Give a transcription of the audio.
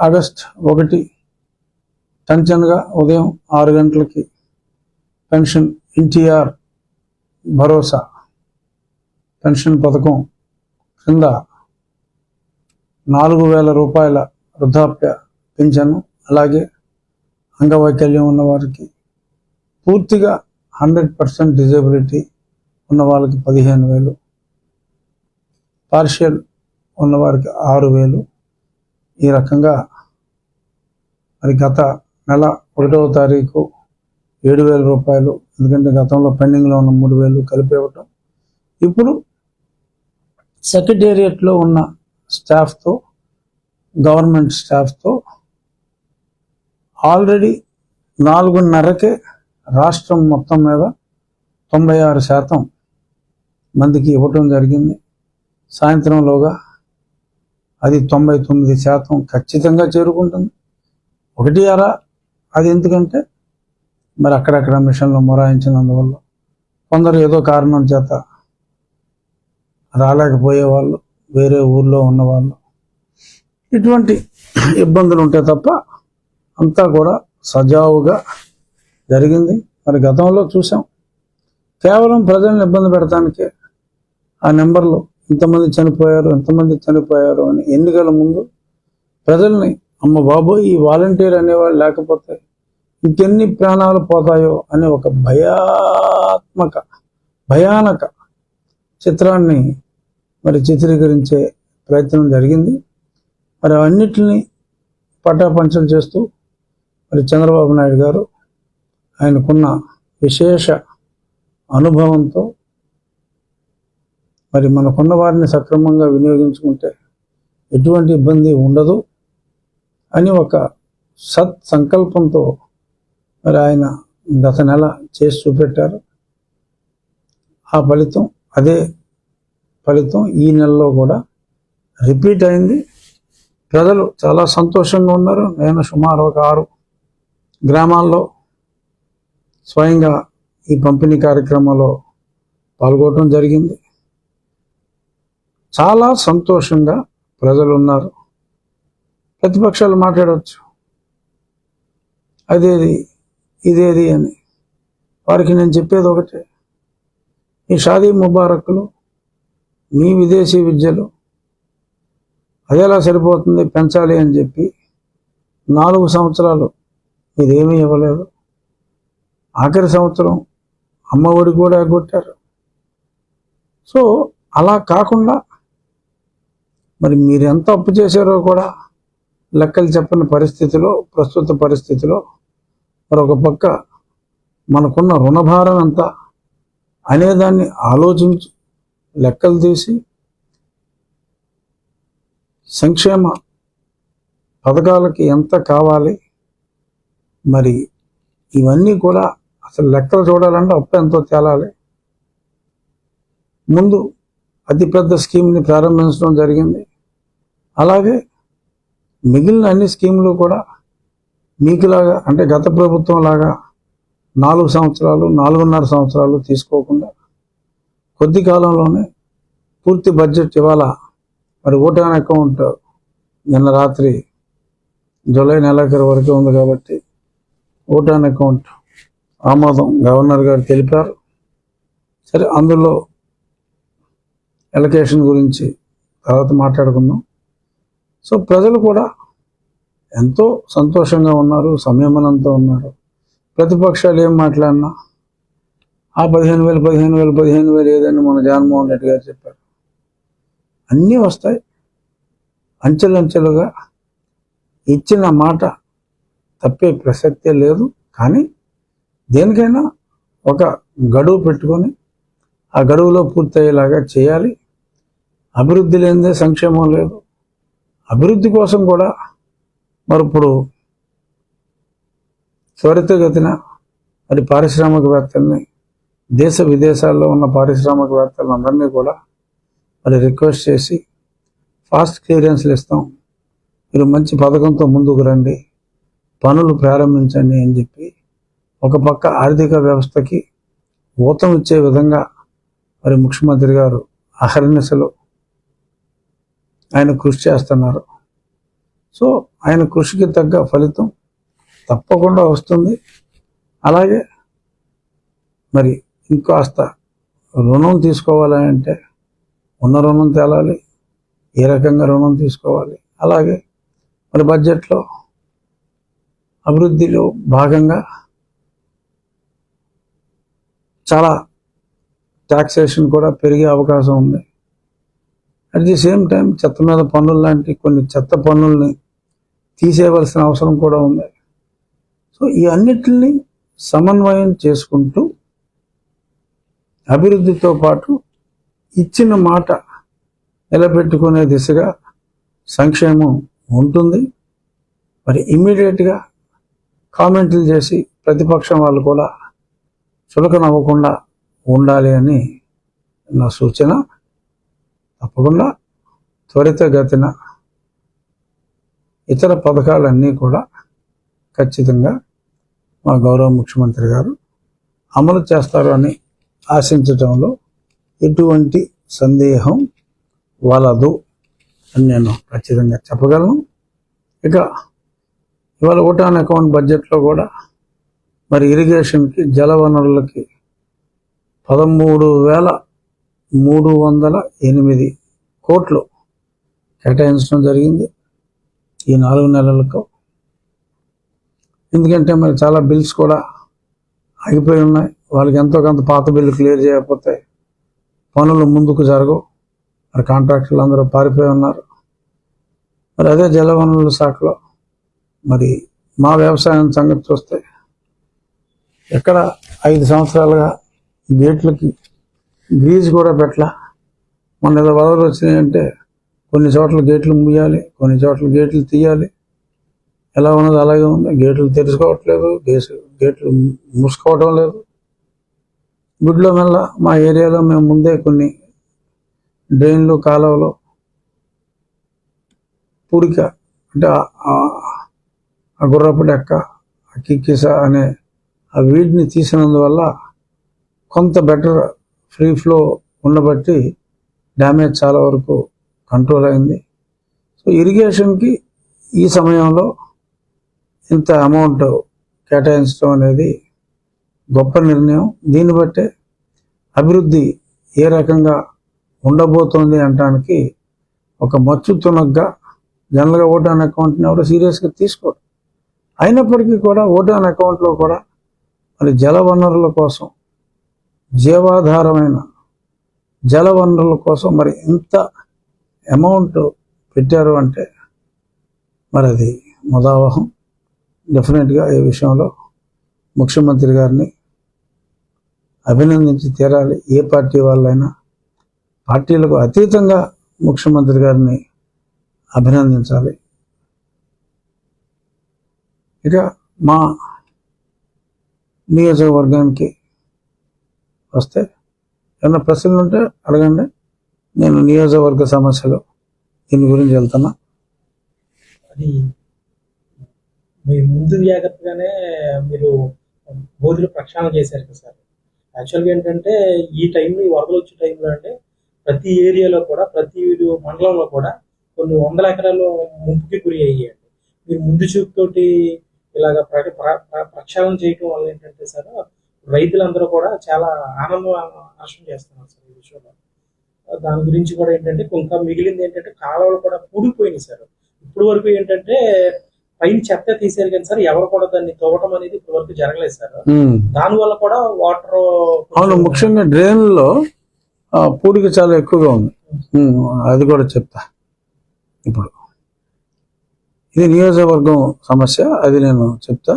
August ఒకటి టెన్షన్గా ఉదయం ఆరు గంటలకి పెన్షన్ ఎన్టీఆర్ భరోసా పెన్షన్ పథకం కింద నాలుగు వేల రూపాయల వృద్ధాప్య పింఛను అలాగే అంగవైకల్యం ఉన్న వారికి పూర్తిగా హండ్రెడ్ పర్సెంట్ డిజబిలిటీ ఉన్న వాళ్ళకి పదిహేను వేలు పార్షియల్ ఉన్నవారికి ఆరు వేలు. ఈ రకంగా మరి గత నెల ఒకటవ తారీఖు ఏడు వేల రూపాయలు ఎందుకంటే గతంలో పెండింగ్లో ఉన్న మూడు వేలు కలిపి ఇవ్వటం. ఇప్పుడు సెక్రటేరియట్లో ఉన్న స్టాఫ్తో గవర్నమెంట్ స్టాఫ్తో ఆల్రెడీ నాలుగున్నరకే రాష్ట్రం మొత్తం మీద తొంభై ఆరు శాతం మందికి ఇవ్వటం జరిగింది. సాయంత్రంలోగా అది తొంభై తొమ్మిది శాతం ఖచ్చితంగా చేరుకుంటుంది. ఒకటి అర అది ఎందుకంటే మరి అక్కడక్కడ మిషన్లు మొరాయించినందువల్ల కొందరు ఏదో కారణం చేత రాలేకపోయే వాళ్ళు వేరే ఊర్లో ఉన్నవాళ్ళు. ఇటువంటి ఇబ్బందులు ఉంటే తప్ప అంతా కూడా సజావుగా జరిగింది. మరి గతంలో చూసాం కేవలం ప్రజలను ఇబ్బంది పెడటానికే ఆ నెంబర్లు ఇంతమంది చనిపోయారు ఎంతమంది చనిపోయారు అని ఎన్నికల ముందు ప్రజల్ని అమ్మ బాబోయ్ ఈ వాలంటీర్ అనేవాళ్ళు లేకపోతే ఇంకెన్ని ప్రాణాలు పోతాయో అనే ఒక భయాత్మక భయానక చిత్రాన్ని మరి చిత్రీకరించే ప్రయత్నం జరిగింది. మరి అన్నిటిని పటాపంచం చేస్తూ మరి చంద్రబాబు నాయుడు గారు ఆయనకున్న విశేష అనుభవంతో మరి మనకున్న వారిని సక్రమంగా వినియోగించుకుంటే ఎటువంటి ఇబ్బంది ఉండదు. అని ఒక సత్ సంకల్పంతో మరి ఆయన గత నెల చేసి చూపెట్టారు. ఆ ఫలితం అదే ఫలితం ఈ నెలలో కూడా రిపీట్ అయింది. ప్రజలు చాలా సంతోషంగా ఉన్నారు. నేను సుమారు ఒక ఆరు గ్రామాల్లో స్వయంగా ఈ పంపిణీ కార్యక్రమంలో పాల్గొనడం జరిగింది. చాలా సంతోషంగా ప్రజలు ఉన్నారు. ప్రతిపక్షాలు మాట్లాడవచ్చు. అదేది ఇదేది అని. వారికి నేను చెప్పేది ఒకటే. ఈ షాదీ ముబారక్లు మీ విదేశీ విద్యలు అదేలా సరిపోతుంది పెంచాలి అని చెప్పి నాలుగు సంవత్సరాలు మీరేమీ ఇవ్వలేదు. ఆఖరి సంవత్సరం అమ్మ ఒడి కూడా ఎగ్గొట్టారు సో అలా కాకుండా మరి మీరెంత అప్పు చేశారో కూడా లెక్కలు చెప్పని పరిస్థితిలో ప్రస్తుత పరిస్థితిలో మరొక పక్క మనకున్న రుణభారం ఎంత అనేదాన్ని ఆలోచించి లెక్కలు తీసి సంక్షేమ పథకాలకి ఎంత కావాలి మరి ఇవన్నీ కూడా అసలు లెక్కలు చూడాలంటే అప్పు ఎంతో తేలాలి. ముందు అతిపెద్ద స్కీమ్ని ప్రారంభించడం జరిగింది. అలాగే మిగిలిన అన్ని స్కీములు కూడా మీకులాగా అంటే గత ప్రభుత్వం లాగా నాలుగు సంవత్సరాలు నాలుగున్నర సంవత్సరాలు తీసుకోకుండా కొద్ది కాలంలోనే పూర్తి బడ్జెట్ ఇవాళ మరి ఓటాన్ అకౌంట్ నిన్న రాత్రి జూలై నెలాఖరు వరకు ఉంది కాబట్టి ఓటాన్ అకౌంట్ ఆమోదం గవర్నర్ గారు తెలిపారు. సరే అందులో ఎలకేషన్ గురించి తర్వాత మాట్లాడుకుందాం. సో ప్రజలు కూడా ఎంతో సంతోషంగా ఉన్నారు సంయమనంతో ఉన్నారు. ప్రతిపక్షాలు ఏం మాట్లాడినా ఆ పదిహేను వేలు పదిహేను వేలు పదిహేను వేలు ఏదని మన జగన్మోహన్ రెడ్డి గారు చెప్పారు. అన్నీ వస్తాయి. అంచెలంచెలుగా ఇచ్చిన మాట తప్పే ప్రసక్తే లేదు. కానీ దేనికైనా ఒక గడువు పెట్టుకొని ఆ గడువులో పూర్తయ్యేలాగా చేయాలి. అభివృద్ధి లేనిదే సంక్షేమం లేదు. అభివృద్ధి కోసం కూడా మరి ఇప్పుడు త్వరితగతిన మరి పారిశ్రామికవేత్తల్ని దేశ విదేశాల్లో ఉన్న పారిశ్రామికవేత్తలందరినీ కూడా మరి రిక్వెస్ట్ చేసి ఫాస్ట్ క్లియరెన్స్లు ఇస్తాం. మీరు మంచి పథకంతో ముందుకు రండి. పనులు ప్రారంభించండి అని చెప్పి ఒక పక్క ఆర్థిక వ్యవస్థకి ఊతం ఇచ్చే విధంగా మరి ముఖ్యమంత్రి గారు అహర్నిశలు ఆయన కృషి చేస్తున్నారు. సో ఆయన కృషికి తగ్గ ఫలితం తప్పకుండా వస్తుంది. అలాగే మరి ఇంకాస్త రుణం తీసుకోవాలి అంటే ఉన్న రుణం తేలాలి ఏ రకంగా రుణం తీసుకోవాలి. అలాగే మరి బడ్జెట్లో అభివృద్ధిలో భాగంగా చాలా ట్యాక్సేషన్ కూడా పెరిగే అవకాశం ఉంది. అట్ ది సేమ్ టైం చెత్త మీద పన్నులు లాంటి కొన్ని చెత్త పన్నుల్ని తీసేయవలసిన అవసరం కూడా ఉంది. సో ఈ అన్నిటిని సమన్వయం చేసుకుంటూ అభివృద్ధితో పాటు ఇచ్చిన మాట నిలబెట్టుకునే దిశగా సంక్షేమం ఉంటుంది. మరి ఇమ్మీడియట్గా కామెంట్లు చేసి ప్రతిపక్షం వాళ్ళు కూడా చులకనవ్వకుండా ఉండాలి అని నా సూచన. తప్పకుండా త్వరితగతిన ఇతర పథకాలన్నీ కూడా ఖచ్చితంగా మా గౌరవ ముఖ్యమంత్రి గారు అమలు చేస్తారు అని ఆశించటంలో ఎటువంటి సందేహం వలదు అని నేను ఖచ్చితంగా చెప్పగలను. ఇక ఇవాళ ఓటాన్ అకౌంట్ బడ్జెట్లో కూడా మరి ఇరిగేషన్కి జలవనరులకి పదమూడు వేల మూడు వందల ఎనిమిది కోట్లు కేటాయించడం జరిగింది. ఈ నాలుగు నెలలకు. ఎందుకంటే మరి చాలా బిల్స్ కూడా ఆగిపోయి ఉన్నాయి. వాళ్ళకి ఎంతో కొంత పాత బిల్లు క్లియర్ చేయకపోతే పనులు ముందుకు జరగవు. మరి కాంట్రాక్టర్లు అందరూ పారిపోయి ఉన్నారు. మరి అదే జలవనరుల శాఖలో మరి మా వ్యవసాయం సంగతి చూస్తే ఎక్కడ ఐదు సంవత్సరాలుగా గేట్లకి గ్రీజ్ కూడా పెట్టలా. మొన్న ఏదో వరదలు వచ్చినాయంటే కొన్ని చోట్ల గేట్లు ముయ్యాలి కొన్ని చోట్ల గేట్లు తీయాలి. ఎలా ఉన్నది అలాగే ఉంది. గేట్లు తెరుచుకోవట్లేదు గేసు గేట్లు మూసుకోవటం లేదు. గుడ్లో మెల్ల మా ఏరియాలో మేము ముందే కొన్ని డ్రైన్లు కాలువలు పూడిక అంటే ఆ- గుర్రపు డెక్క ఆ కిక్కిస అనే ఆ వీటిని తీసినందువల్ల కొంత బెటర్ ఫ్రీ ఫ్లో ఉండబట్టి డ్యామేజ్ చాలా వరకు కంట్రోల్ అయింది. సో ఇరిగేషన్కి ఈ సమయంలో ఇంత అమౌంట్ కేటాయించడం అనేది గొప్ప నిర్ణయం. దీన్ని బట్టే అభివృద్ధి ఏ రకంగా ఉండబోతోంది అనడానికి ఒక మచ్చు తునగ్గా జనరల్గా ఓటాన్ అకౌంట్ని ఎవరు సీరియస్గా తీసుకోరు. అయినప్పటికీ కూడా ఓటాన్ అకౌంట్లో కూడా మరి జల వనరుల కోసం జీవాధారమైన జల వనరుల కోసం మరి ఇంత అమౌంట్ పెట్టారు అంటే మరి అది ముదావహం. డెఫినెట్గా ఈ విషయంలో ముఖ్యమంత్రి గారిని అభినందించి తీరాలి. ఏ పార్టీ వాళ్ళైనా పార్టీలకు అతీతంగా ముఖ్యమంత్రి గారిని అభినందించాలి. ఇక మా నియోజకవర్గానికి వస్తే ఏమైనా ప్రశ్నలు ఉంటే అడగండి. నేను నియోజకవర్గ సమస్యలు దీని గురించి వెళ్తున్నా. అది మీ ముందు జాగ్రత్తగానే మీరు బోధులు ప్రక్షాళన చేశారు కదా సార్. యాక్చువల్గా ఏంటంటే ఈ టైంలో ఈ వరదలు వచ్చే టైంలో అంటే ప్రతి ఏరియాలో కూడా ప్రతి మండలంలో కూడా కొన్ని వందల ఎకరాలు ముంపుకి గురి అయ్యాయండి. మీరు ముందు చూపుతోటి ఇలాగ ప్ర- ప్రక్షాళన చేయటం వల్ల ఏంటంటే సార్ రైతులందరూ కూడా చాలా ఆనందం హర్షం చేస్తున్నారు సార్ ఈ విషయంలో. దాని గురించి కూడా ఏంటంటే ఇంకా మిగిలింది ఏంటంటే కాలువలు కూడా పూడిపోయినాయి సార్. ఇప్పుడు వరకు ఏంటంటే పైన చెత్త తీసారు కానీ సార్ ఎవరు కూడా దాన్ని తవ్వటం అనేది ఇప్పుడు వరకు జరగలేదు సార్. దాని వల్ల కూడా వాటర్ అవును ముఖ్యంగా డ్రైన్లో ఆ, పూడిక చాలా ఎక్కువగా ఉంది. అది కూడా చెప్తా. ఇప్పుడు ఇది నియోజకవర్గం సమస్య అది నేను చెప్తా.